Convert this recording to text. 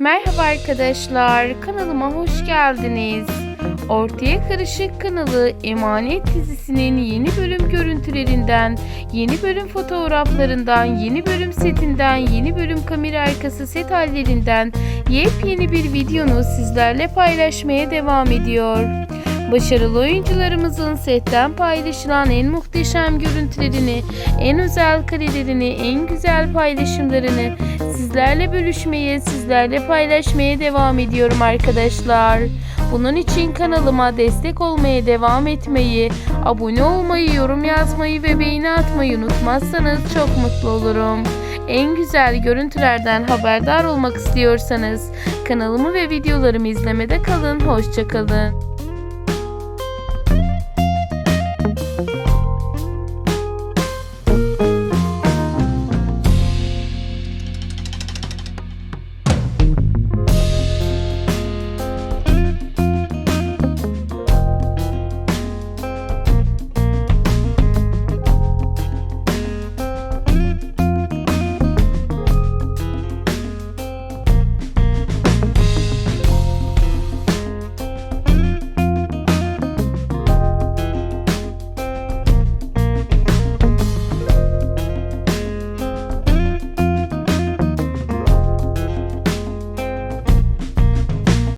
Merhaba arkadaşlar, kanalıma hoş geldiniz. Ortaya Karışık kanalı Emanet dizisinin yeni bölüm görüntülerinden, yeni bölüm fotoğraflarından, yeni bölüm setinden, yeni bölüm kamera arkası set hallerinden yepyeni bir videonu sizlerle paylaşmaya devam ediyor. Başarılı oyuncularımızın setten paylaşılan en muhteşem görüntülerini, en özel karelerini, en güzel paylaşımlarını sizlerle bölüşmeye, sizlerle paylaşmaya devam ediyorum arkadaşlar. Bunun için kanalıma destek olmaya devam etmeyi, abone olmayı, yorum yazmayı ve beğeni atmayı unutmazsanız çok mutlu olurum. En güzel görüntülerden haberdar olmak istiyorsanız kanalımı ve videolarımı izlemede kalın. Hoşçakalın.